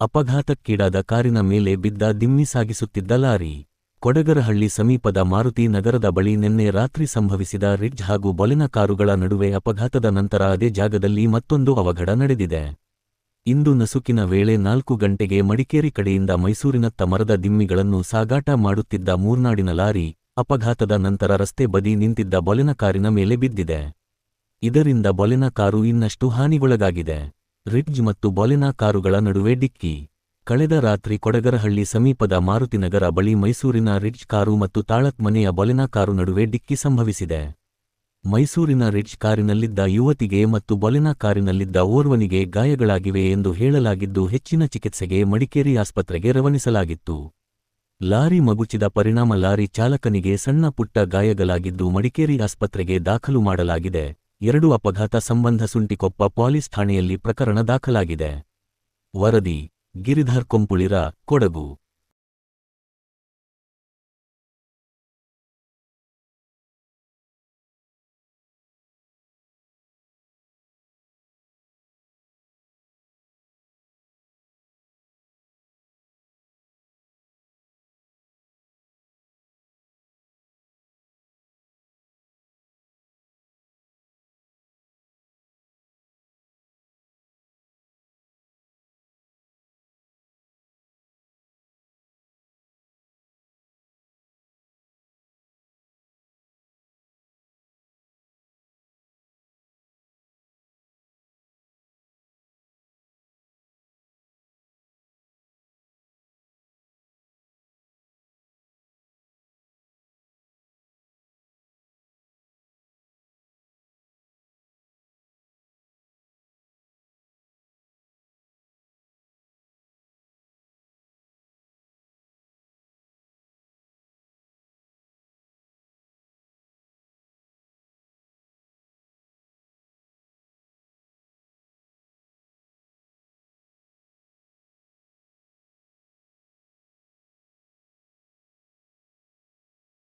ಅಪಘಾತಕ್ಕೀಡಾದ ಕಾರಿನ ಮೇಲೆ ಬಿದ್ದ ದಿಮ್ಮಿ ಸಾಗಿಸುತ್ತಿದ್ದ ಲಾರಿ, ಕೊಡಗರಹಳ್ಳಿ ಸಮೀಪದ ಮಾರುತಿ ನಗರದ ಬಳಿ ನಿನ್ನೆ ರಾತ್ರಿ ಸಂಭವಿಸಿದ ರಿಡ್ಜ್ ಹಾಗೂ ಬೊಲೆನ ಕಾರುಗಳ ನಡುವೆ ಅಪಘಾತದ ನಂತರ ಅದೇ ಜಾಗದಲ್ಲಿ ಮತ್ತೊಂದು ಅವಘಡ ನಡೆದಿದೆ. ಇಂದು ನಸುಕಿನ ವೇಳೆ ನಾಲ್ಕು ಗಂಟೆಗೆ ಮಡಿಕೇರಿ ಕಡೆಯಿಂದ ಮೈಸೂರಿನತ್ತ ಮರದ ದಿಮ್ಮಿಗಳನ್ನು ಸಾಗಾಟ ಮಾಡುತ್ತಿದ್ದ ಮೂರ್ನಾಡಿನ ಲಾರಿ, ಅಪಘಾತದ ನಂತರ ರಸ್ತೆ ಬದಿ ನಿಂತಿದ್ದ ಬೊಲೆನ ಕಾರಿನ ಮೇಲೆ ಬಿದ್ದಿದೆ. ಇದರಿಂದ ಬೊಲೆನ ಕಾರು ಇನ್ನಷ್ಟು ಹಾನಿಗೊಳಗಾಗಿದೆ. ರಿಡ್ಜ್ ಮತ್ತು ಬಾಲಿನಾ ಕಾರುಗಳ ನಡುವೆ ಡಿಕ್ಕಿ. ಕಳೆದ ರಾತ್ರಿ ಕೊಡಗರಹಳ್ಳಿ ಸಮೀಪದ ಮಾರುತಿನಗರ ಬಳಿ ಮೈಸೂರಿನ ರಿಡ್ಜ್ ಕಾರು ಮತ್ತು ತಾಳತ್ ಮನೆಯ ಬೊಲೆನಾ ಕಾರು ನಡುವೆ ಡಿಕ್ಕಿ ಸಂಭವಿಸಿದೆ. ಮೈಸೂರಿನ ರಿಡ್ಜ್ ಕಾರಿನಲ್ಲಿದ್ದ ಯುವತಿಗೆ ಮತ್ತು ಬೊಲೆನಾ ಕಾರಿನಲ್ಲಿದ್ದ ಓರ್ವನಿಗೆ ಗಾಯಗಳಾಗಿವೆ ಎಂದು ಹೇಳಲಾಗಿದ್ದು ಹೆಚ್ಚಿನ ಚಿಕಿತ್ಸೆಗೆ ಮಡಿಕೇರಿ ಆಸ್ಪತ್ರೆಗೆ ರವಾನಿಸಲಾಗಿತ್ತು. ಲಾರಿ ಮಗುಚಿದ ಪರಿಣಾಮ ಲಾರಿ ಚಾಲಕನಿಗೆ ಸಣ್ಣ ಪುಟ್ಟ ಗಾಯಗಳಾಗಿದ್ದು ಮಡಿಕೇರಿ ಆಸ್ಪತ್ರೆಗೆ ದಾಖಲು ಮಾಡಲಾಗಿದೆ. ಎರಡು ಅಪಘಾತ ಸಂಬಂಧ ಸುಂಟಿಕೊಪ್ಪ ಪೊಲೀಸ್ ಠಾಣೆಯಲ್ಲಿ ಪ್ರಕರಣ ದಾಖಲಾಗಿದೆ. ವರದಿ ಗಿರಿಧರ್ ಕೊಂಪುಳಿರ ಕೊಡಗು.